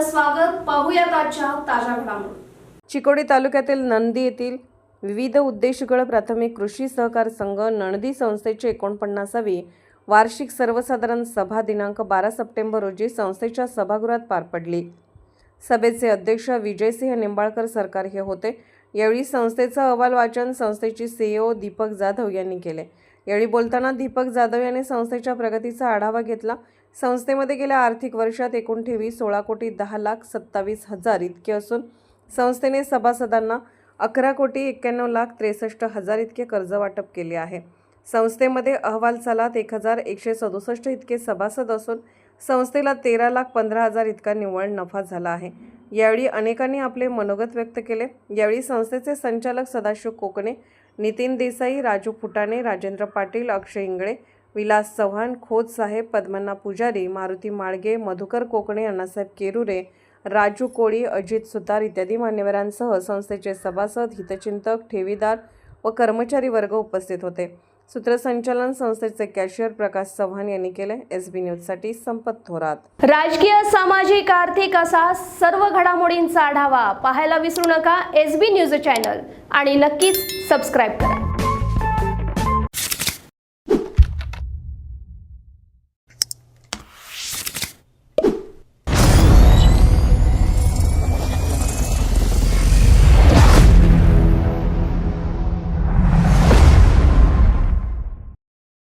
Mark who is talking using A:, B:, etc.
A: स्वागत. पाहूयात आजच्या ताज्या घडामोडी.
B: चिकोडी तालुक्यातील नंदी येथील विविध उद्देशगळ प्राथमिक कृषी सहकार संघ नणदी संस्थेची एकोणपन्नासावी वार्षिक सर्वसाधारण सभा दिनांक बारा सप्टेंबर रोजी संस्थेच्या सभागृहात पार पडली. सभेचे अध्यक्ष विजयसिंह निंबाळकर सरकार हे होते. यावेळी संस्थेचं अहवाल वाचन संस्थेची सीईओ दीपक जाधव यांनी केले. यावेळी बोलताना दीपक जाधव यांनी संस्थेच्या प्रगतीचा आढावा घेतला. संस्थेमध्ये गेल्या आर्थिक वर्षात एकूण ठेवी सोळा कोटी दहा लाख सत्तावीस हजार इतके असून संस्थेने सभासदांना अकरा कोटी एक्क्याण्णव लाख त्रेसष्ट हजार इतके कर्ज वाटप केले आहे. संस्थेमध्ये अहवाल सालात एक हजार एकशे सदुसष्ट इतके सभासद असून संस्थेला तेरा लाख पंधरा हजार इतका निव्वळ नफा झाला आहे. यावेळी अनेकांनी आपले मनोगत व्यक्त केले. यावेळी संस्थेचे संचालक सदाशिव कोकणे नितीन देसाई राजू फुटाणे राजेंद्र पाटील अक्षय इंगळे विलास चव्हाण खोत साहेब पद्मन्ना पुजारी मारुती माळगे मधुकर कोकणे अण्णासाहेब केरुरे राजू कोळी अजित सुतार इत्यादी मान्यवरांसह संस्थेचे सभासद हितचिंतक ठेवीदार व कर्मचारी वर्ग उपस्थित होते. सूत्रसंचालन संस्थेचे कॅशियर प्रकाश चव्हाण यांनी केले. एस बी न्यूजसाठी संपत थोरात.
A: राजकीय सामाजिक आर्थिक असा सर्व घडामोडींचा आढावा पाहायला विसरू नका. एस बी न्यूज चॅनल आणि नक्कीच सबस्क्राईब करा.